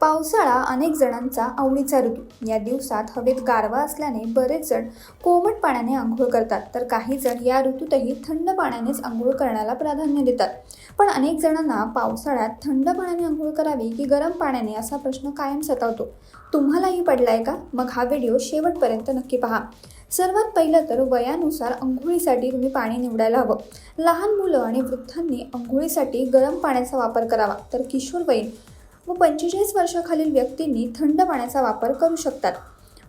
पावसाळा अनेक जणांचा आवडीचा ऋतू. या दिवसात हवेत गारवा असल्याने बरेच जण कोमट पाण्याने आंघोळ करतात. तर काही जण या ऋतूतही थंड पाण्यानेच आंघोळ करण्याला प्राधान्य देतात. पण अनेक जणांना पावसाळ्यात थंड पाण्याने आंघोळ करावी की गरम पाण्याने असा प्रश्न कायम सतावतो. तुम्हालाही पडलाय का? मग हा व्हिडिओ शेवटपर्यंत नक्की पहा. सर्वात पहिलं तर वयानुसार अंघोळीसाठी तुम्ही पाणी निवडायला हवं. लहान मुलं आणि वृद्धांनी अंघोळीसाठी गरम पाण्याचा वापर करावा. तर किशोरवयीन व पंचेचाळीस वर्षाखालील व्यक्तींनी थंड पाण्याचा वापर करू शकतात.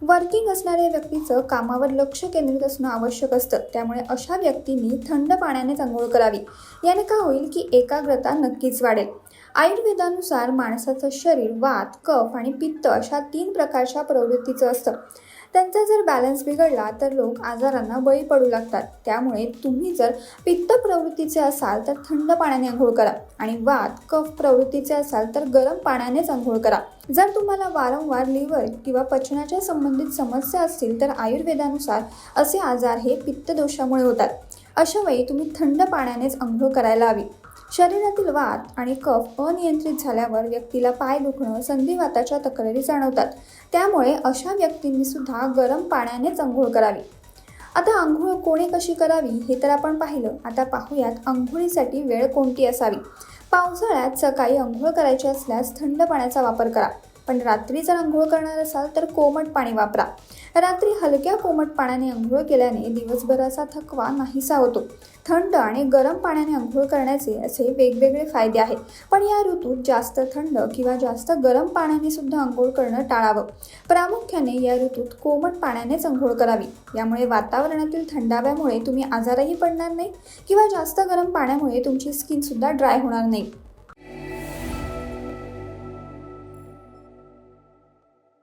वर्किंग असणाऱ्या व्यक्तीचं कामावर लक्ष केंद्रित असणं आवश्यक असतं. त्यामुळे अशा व्यक्तींनी थंड पाण्याने आंघोळ करावी. याने काय होईल की एकाग्रता नक्कीच वाढेल. आयुर्वेदानुसार माणसाचं शरीर वात कफ आणि पित्त अशा तीन प्रकारच्या प्रवृत्तीचं असतं. त्यांचा जर बॅलन्स बिघडला तर लोक आजारांना बळी पडू लागतात. त्यामुळे तुम्ही जर पित्त प्रवृत्तीचे असाल तर थंड पाण्याने आंघोळ करा. आणि वात कफ प्रवृत्तीचे असाल तर गरम पाण्यानेच आंघोळ करा. जर तुम्हाला वारंवार लिव्हर किंवा पचनाच्या संबंधित समस्या असतील तर आयुर्वेदानुसार असे आजार हे पित्तदोषामुळे होतात. अशा वेळी तुम्ही थंड पाण्यानेच आंघोळ करायला हवी. शरीरातील वात आणि कफ अनियंत्रित झाल्यावर व्यक्तीला पाय दुखणं संधिवाताच्या तक्रारी जाणवतात. त्यामुळे अशा व्यक्तींनी सुद्धा गरम पाण्यानेच आंघोळ करावी. आता आंघोळ कोणी कशी करावी हे तर आपण पाहिलं. आता पाहूयात आंघोळीसाठी वेळ कोणती असावी? पावसाळ्यात सकाळी आंघोळ करायची असल्यास थंड पाण्याचा वापर करा. पण रात्री जर आंघोळ करणार असाल तर कोमट पाणी वापरा. रात्री हलक्या कोमट पाण्याने आंघोळ केल्याने दिवसभराचा थकवा नाहीसा होतो. थंड आणि गरम पाण्याने आंघोळ करण्याचे असे वेगवेगळे फायदे आहेत. पण या ऋतूत जास्त थंड किंवा जास्त गरम पाण्याने सुद्धा आंघोळ करणं टाळावं. प्रामुख्याने या ऋतूत कोमट पाण्यानेच आंघोळ करावी. यामुळे वातावरणातील थंडाव्यामुळे तुम्ही आजारही पडणार नाही किंवा जास्त गरम पाण्यामुळे तुमची स्किन सुद्धा ड्राय होणार नाही.